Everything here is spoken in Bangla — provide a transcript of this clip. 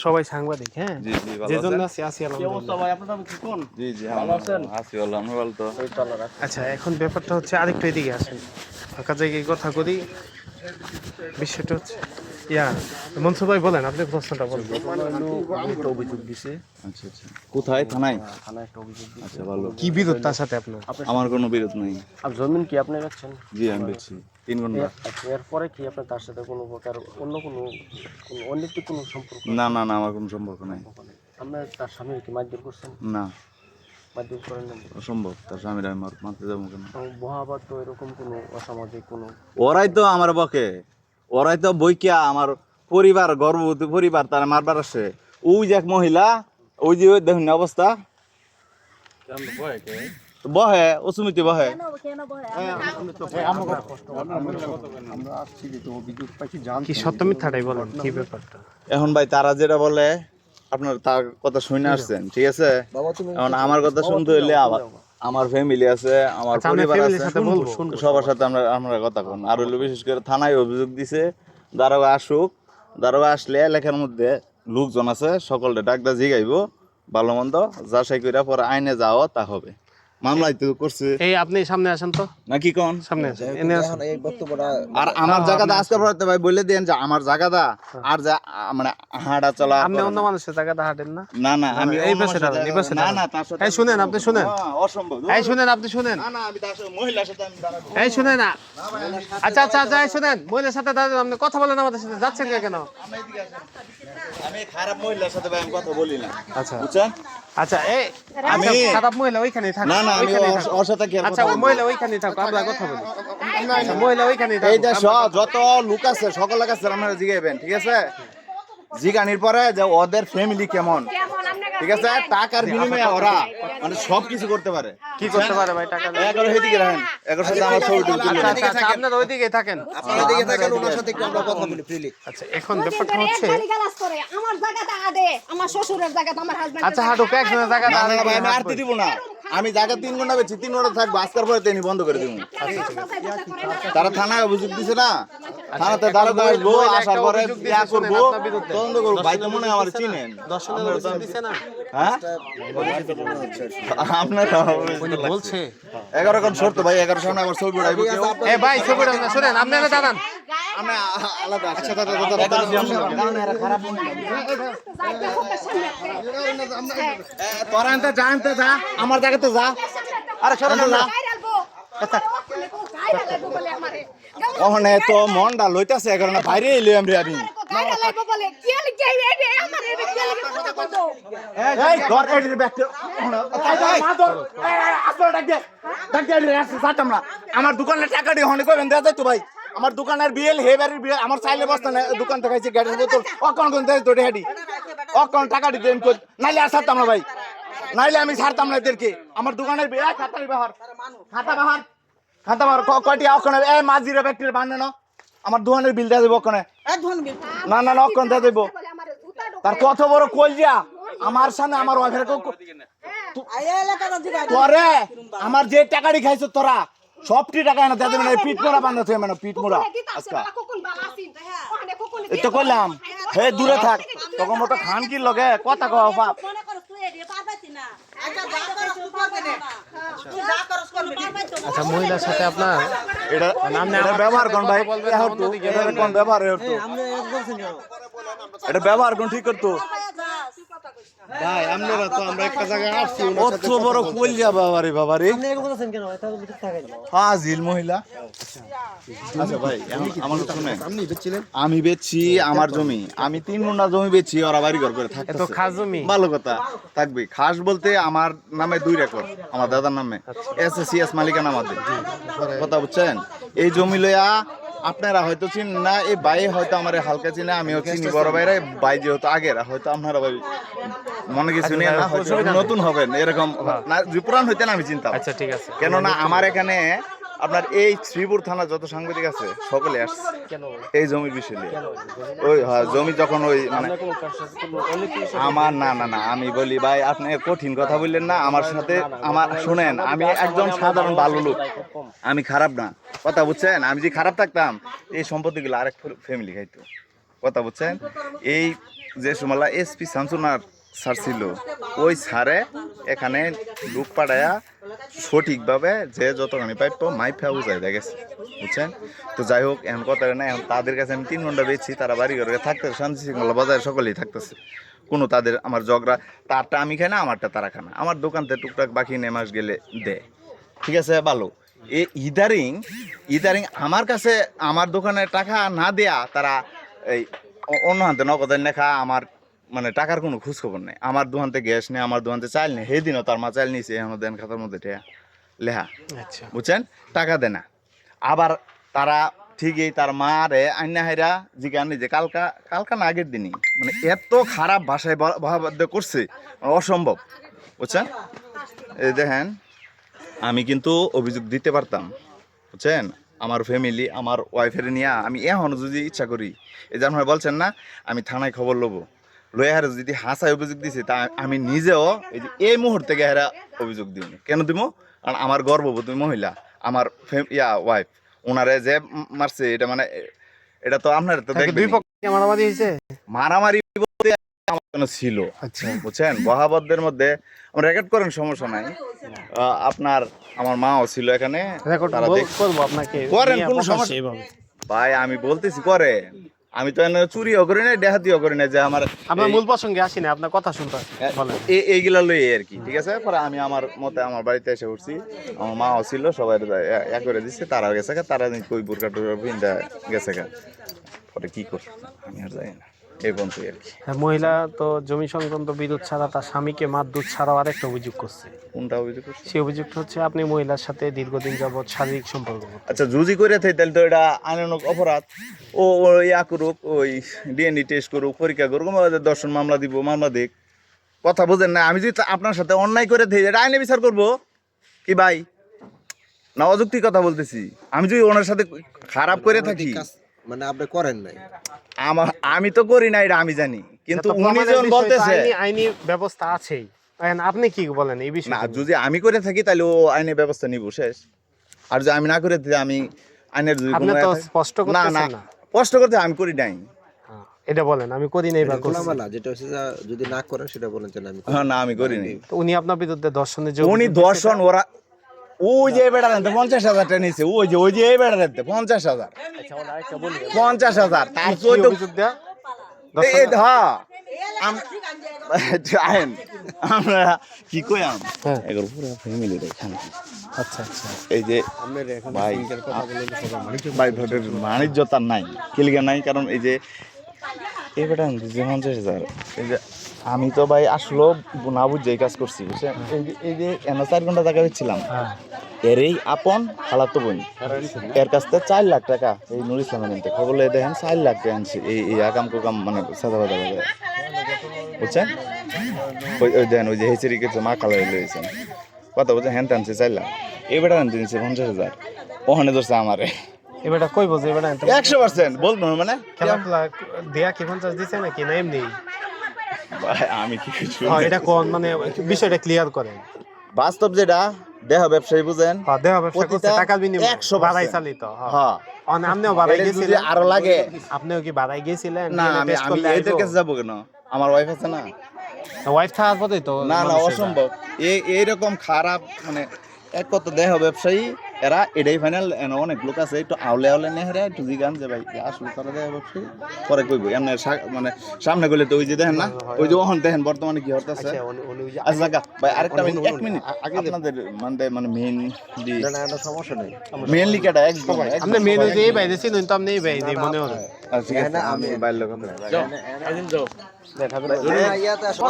সবাই সাংবাদিক হ্যাঁ? জি জি ভালো যে জন্য আছেন আছি আছি আলহামদুলিল্লাহ। জি জি ভালো আছেন? আছি ভালো আমি ভালো তো আচ্ছা এখন ব্যাপারটা হচ্ছে আরেকটু এদিকে আসেন। ফাঁকা জায়গায় কথা করি বিষয়টা হচ্ছে ইয়া মনসুর ভাই বলেন আপনি প্রশ্নটা বলেন। একটা অভিযোগ দিছে আচ্ছা আচ্ছা কোথায়? থানায়? থানায় একটা অভিযোগ দিছে আচ্ছা ভালো। কি বিরোধ তার সাথে আপনার? আমার কোনো বিরোধ নেই। আর জমিন কি আপনি বেচছেন জি আমি বেচছি তিন ঘণ্টা। এরপরে কি আপনার তার সাথে কোনো প্রকার অন্য কোনো কোনো অনৈতিক কোনো সম্পর্ক? না না না আমার কোনো সম্পর্ক নাই। আপনার তার স্বামীর কি মারধর করছেন? না। মারধর করেন না অসম্ভব তার স্বামীর আমি মার- মারতে যাব কেন? মহাবাদ তো এরকম কোনো অসামাজিক কোনো ওরাই তো আমার বকে। ওরাই তো বইকিয়া আমার পরিবার গর্ভবতী পরিবার তারা মারবার আসে ওই যে এক মহিলা ওই যে ওই দেখুন অবস্থা। বহে অসুমিতি বহে। কি সত্য মিথ্যাটাই বলেন কি ব্যাপারটা? এখন ভাই তারা যেটা বলে আপনার তার কথা শুনে আসছেন ঠিক আছে? এখন আমার কথা শুনতে হইলে আবার আমার ফ্যামিলি আছে আমার আচ্ছা, পরিবার আছে। সবার সাথে আমরা আমরা কথা কোন আর হলো বিশেষ করে থানায় অভিযোগ দিছে দারোগা আসুক। দারোগা আসলে এলাকার মধ্যে লোকজন আছে সকলটা ডাকদা জিগাইব ভালো মন্দ যাচাই করে পরে আইনে যাও তা হবে। মামলাই তো করছে। এই আপনি সামনে আসেন তো। নাকি কোন? সামনে আসেন এনে আসেন। আর আমার জায়গাটা আজকে পড়াতে ভাই বলে দেন যে আমার জায়গাটা আর যা মানে হাঁটা চলা আপনি অন্য মানুষের জায়গাটা হাঁটেন না? না না আমি এই পাশে দাঁড়ান, এই পাশে না না তার সাথে এই শুনেন আপনি শুনেন। হ্যাঁ, অসম্ভব। এই শুনেন আপনি শুনেন। না না আমি তার সাথে মহিলার সাথে আমি দাঁড়াবো। এই শুনেন না। আচ্ছা আচ্ছা আচ্ছা এই শুনেন। মহিলার সাথে দাঁড়ান আপনি কথা বলেন আমাদের সাথে। যাচ্ছেন কেন? আমি খারাপ মহিলার সাথে ভাই আমি কথা বলি না। আচ্ছা। বুঝছেন? আচ্ছা এই আমি- আচ্ছা, খারাপ মহিলা ওইখানেই থাক। না না আমি ওইখানেই ওর- সাথে কি আচ্ছা কথা? মহিলা ওইখানেই থাক আমরা কথা বলি। আচ্ছা, মহিলা ওইখানেই থাক এই যে স- যত লোক আছে সকলের কাছে আপনারা জিগাইবেন ঠিক আছে? জিগানির পরে যে ওদের ফ্যামিলি কেমন? ঠিক আছে? টাকার বিনিময়ে ওরা মানে সব কিছু করতে পারে। কি করতে পারে ভাই টাকা? এগারো হেদিকে রাখেন সাথে আমার ছবি টবি তুলে আচ্ছা আচ্ছা আপনারা ওইদিকে থাকেন। আচ্ছা এখন ব্যাপারটা হচ্ছে আমার জায়গাটা আদে আমার শ্বশুরের জায়গাটা আমার হাজবেন্ড আচ্ছা হাঁটুক একজনের জায়গা না, না, না, ভাই, আমি আরতি দিব না। আমি জায়গা তিন ঘণ্টা বেছি তিন ঘণ্টা থাকব আজকার পরে তিনি বন্ধ করে দিব। তারা থানায় অভিযোগ দিছে না? থানাতে দাঁড়াতে আসব আসার একটা পরে অভিযোগ ইয়া করব তদন্ত করব। ভাই তো মনে হয় আমার চিনেন। হ্যাঁ? আপনারা উনি বলছে। এগারো কোন শর্ত ভাই এগারো সামনে আমার ছবি উঠাইবো ভাই ছবিটা না শুনেন আপনারা দাঁড়ান। আমরা আলাদা আচ্ছা দাদা দাদা দাদা খারাপ তোরা আনতে যা আনতে যা আমার জায়গাতে যা। আরে সরে যা। ওখানে তো মনটা লইতাছে এখন বাইরে এলি আমি আমি আমার দোকানের টাকা দিয়ে হনে কইবেন দেয়া যায় তো ভাই। আমার দোকানের বিয়েল হে বাড়ির বিয়েল আমার চাইলে বস্তা না দোকান থেকে গাড়ির বোতল অকন কোন তো হেডি অকন টাকা দিতে নাইলে আর ছাড়তাম না ভাই। নাইলে আমি ছাড়তাম না এদেরকে। আমার দোকানের বিয়ে খাতার বাহার। খাতা বাহার। খাতা বাহার। ক- কয়টি অকনে? এ মাঝিরে ব্যক্তির বান্নে না। আমার দোকানের বিল দেওয়া দেবো অকনে। না না না অকন দেওয়া দেবো। তার কত বড় কলজিয়া আমার সামনে আমার ওয়াইফের তোরে আমার যে টাকাটি খাইছো তোরা সবটি টাকা না তাদের মানে পিট মোড়া বান্ধা তুই মানে পিট মোড়া। আজকা। এটা করলাম হে দূরে থাক। তখন মতো খান কি লগে? কথা কও বাপ। আচ্ছা মহিলার সাথে আপনার এটা আপনি এটা আমার ব্যবহার কোন ভাই? কথা বলবেন, এটা হতো অন্যদিকে এটা কোন ব্যবহার এটা ব্যবহার কোন ঠিক করতো? ভাই আপনারা তো আমরা একটা জায়গায় আসছি অত বড় কলজিয়া বাবারে বাবারে। ফাজিল মহিলা। আচ্ছা ভাই আমার শুনে আপনি বেচছিলেন? আমি বেচছি আমার জমি। আমি তিন গুণা জমি বেচছি ওরা বাড়ি ঘর করে এত থাকতেছে খাস জমি। ভালো কথা। থাকবে। খাস বলতে আমার নামে দুই রেকর্ড আমার দাদার নামে। এস এস সিএস মালিকানা আমাদের। কথা বুঝছেন? এই জমি লইয়া আপনারা হয়তো চিনেন না এই বাই হয়তো আমার হালকা চিনে আমিও চিনি বড় বাইরে বাই যেহেতু আগের হয়তো আপনারা ভাই মনে কিছু নিয়ে না নতুন হবেন এরকম না যদি পুরান হইতেন আমি চিন্তাম আচ্ছা ঠিক আছে। কেননা আমার এখানে আপনার এই শ্রীপুর থানা যত সাংবাদিক আছে সকলে আসছে। এই জমির বিষয় নিয়ে। ওই হ্যাঁ, জমি যখন ওই মানে আমার না না না আমি বলি ভাই আপনি কঠিন কথা বললেন না আমার সাথে আমার শুনেন আমি একজন সাধারণ ভালো লোক। আমি খারাপ না। কথা বুঝছেন? আমি যদি খারাপ থাকতাম এই সম্পত্তিগুলো আরেক ফ্যামিলি খাইতো। কথা বুঝছেন? এই যে সময় এসপি শামসুনার স্যার ছিল। ওই স্যারে এখানে লোক পাঠায়া সঠিকভাবে যে যতখানি পাইপ মাইফা বুঝাই দেখেছে বুঝছেন? তো যাই হোক, এখন কথা না, এখন তাদের কাছে আমি তিন ঘণ্টা বেছি তারা বাড়ি ঘরে থাকতে শান্তি শৃঙ্খলা বজায় সকলেই থাকতেছে। কোনো তাদের আমার ঝগড়া, তারটা আমি খাই না, আমারটা তারা খায় না। আমার দোকানতে টুকটাক বাকি নেই মাস গেলে দেয়। ঠিক আছে, ভালো। এ ইদারিং ইদারিং আমার কাছে, আমার দোকানে টাকা না দেয়া তারা এই অন্য হাতে নগদের লেখা আমার মানে টাকার কোনো খোঁজ খবর নেই। আমার দোকানতে গ্যাস নেই আমার দোকানতে চাল নেই। সেদিনও তার মা চাল নিয়েছে এখন দেন খাতার মধ্যে ঠেয়া লেহা আচ্ছা। বুঝছেন? টাকা দেয় না। আবার তারা ঠিকই তার মা রে আইনা হাইরা জিজ্ঞান যে কালকা কালকা না আগের দিনই? মানে এত খারাপ ভাষায় ভাবাদ্য করছে অসম্ভব। বুঝছেন? এই দেখেন আমি কিন্তু অভিযোগ দিতে পারতাম। বুঝছেন? আমার ফ্যামিলি আমার ওয়াইফের নিয়ে আমি এখনও যদি ইচ্ছা করি এই যে আপনারা বলছেন না আমি থানায় খবর লবো। লয়ে হারে যদি হাসায় অভিযোগ দিছি তা আমি নিজেও এই যে এই মুহূর্তে গিয়ে হারা অভিযোগ দিই কেন দিব কারণ আমার গর্ভবতী মহিলা আমার ইয়া ওয়াইফ ওনারে যে মারছে এটা মানে এটা তো আপনার তো দেখবেন পক্ষে মারামারি হয়েছে? মারামারি বলতে আমার কোনো ছিল। আচ্ছা। বুঝছেন? বহাবদ্ধের মধ্যে আমরা রেকর্ড করেন সমস্যা নাই। আপনার আমার মাও ছিল এখানে। রেকর্ড তারা দেখ- করব আপনাকে। করেন, কোনো সমস্যা- ভাই আমি বলতেছি করে আমি তো চুরিও করি না দেহাতি করি না যে আমার আপনার মূল প্রসঙ্গে আসি না আপনার কথা শুনতে এইগুলা লই আর কি ঠিক আছে? পরে আমি আমার মতে আমার বাড়িতে এসে উঠছি আমার মা ছিল সবাই এক করে দিচ্ছে তারা গেছে তারা কই বুরকা টুরকা পিন্দা গেছে। পরে কি করছে আমি আর যাই না। এই পর্যন্তই আর কি। হ্যাঁ, মহিলা তো জমি সংক্রান্ত বিদ্যুৎ ছাড়া তার স্বামীকে মারধর ছাড়াও আরেকটা অভিযোগ করছে। কোনটা অভিযোগ করছে? সেই অভিযোগটা হচ্ছে আপনি মহিলার সাথে দীর্ঘদিন যাবৎ শারীরিক সম্পর্ক আচ্ছা জুজি করে থাই তাহলে তো এটা আইনানুক অপরাধ। ও ইয়া করুক ওই ডিএনএ টেস্ট করুক পরীক্ষা করুক দর্শন মামলা দিব মামলা দেখ কথা বুঝেন না আমি যদি আপনার সাথে অন্যায় করে থাই এটা আইনে বিচার করব? কি ভাই? না অযুক্তি কথা বলতেছি। আমি যদি ওনার সাথে খারাপ করে থাকি মানে আপনি করেন নাই? আমার আমি তো করি না এটা আমি জানি। কিন্তু উনি যখন বলতেছে আইনি- আইনি ব্যবস্থা আছেই। এখন আপনি কি বলেন এই বিষয়ে না যদি আমি করে থাকি তাহলে ও আইনের ব্যবস্থা নিব শেষ। আর যদি আমি না করে থাকি আমি আইনের যদি আপনি কোনো তো স্পষ্ট না না না। কষ্ট করতে আমি করি নাই। হ্যাঁ, এটা বলেন আমি করি নাই বা করছি। খোলামেলা যেটা হচ্ছে যদি না করেন সেটা বলেন যে না, আমি হ্যাঁ, না আমি করি নাই। তো উনি আপনার বিরুদ্ধে দর্শনের যে উনি দর্শন ওরা ওই যে বেড়া রাখতে পঞ্চাশ হাজার টাকা নিয়েছে ওই যে ওই যে এই বেড়া রাখতে পঞ্চাশ হাজার। পঞ্চাশ হাজার। তার কি চোদ্দ হ্যাঁ। আইন আমরা কি কই আম? হ্যাঁ। এগুলো পুরো ফ্যামিলি এখানে। আচ্ছা আচ্ছা। এই যে ভাই ভাই ভোটের বাণিজ্য তার নাই কিলিগা নাই কারণ এই যে এই বেটা যে পঞ্চাশ হাজার এই যে আমি তো ভাই আসলো না বুঝে কাজ করছি বুঝছেন? এই যে এই যে এনে চার ঘণ্টা টাকা দিচ্ছিলাম। হ্যাঁ। এরই আপন হালাতো বোন। এর কাছ থেকে চার লাখ টাকা এই নুর ইসলামের নিতে খবর দেখেন চার লাখ টাকা আনছি এই এই আকাম কুকাম মানে সাদা বাদা বুঝছেন? ওই ওই দেখেন ওই যে হেচেরি কিছু মা কালার লয়েছেন কথা বলছে হ্যান টানছে চার লাখ। এই বেটা আনতে নিচ্ছে পঞ্চাশ হাজার। ওখানে ধরছে আমারে। এবারটা কই বোঝে এবারটা একশো পার্সেন্ট বলব মানে? খেলা খেলা দেয়া কি পঞ্চাশ দিছে নাকি না এমনি? আমি কি কিছু হ্যাঁ, এটা কোন মানে বিষয়টা ক্লিয়ার করেন। বাস্তব যেটা দেহ ব্যবসায়ী বুঝেন? হ্যাঁ, দেহ ব্যবসা করছে প্রতিটা বিনিময়ে। 100% বাড়াই চালিত হ্যাঁ। হ্যাঁ। অন আপনিও বাড়াই গেছিলেন। আরও লাগে। আপনিও কি বাড়াই গেছিলেন? না আমি আমি এদের কাছে যাব কেন? আমার ওয়াইফ আছে না। ওয়াইফ থাকার পরেই তো না না অসম্ভব। এই এইরকম খারাপ মানে এক কত দেহ ব্যবসায়ী এরা এটাই ফাইনাল অনেক লোক আছে একটু আউলে আউলে নেহরে একটু জিগান যে ভাই আসলে তারা দেহ ব্যবসায়ী পরে কইব এমনি মানে সামনে গেলে তো ওই যে দেখেন না ওই যে ওহন দেখেন বর্তমানে কি আচ্ছা, ওই যে আচ্ছা ভাই আরেকটা মিনিট এক মিনিট আপনাদের মানে মানে মেইন না না এটা সমস্যা নেই মেইনলি কেটা একদম আপনি মেনু সবাই দিয়ে একদম। বাইরে ছিলেন তো আপনি এই বাইরে মনে হলো আচ্ছা, ঠিক আছে আমি বাইরে লোক আসো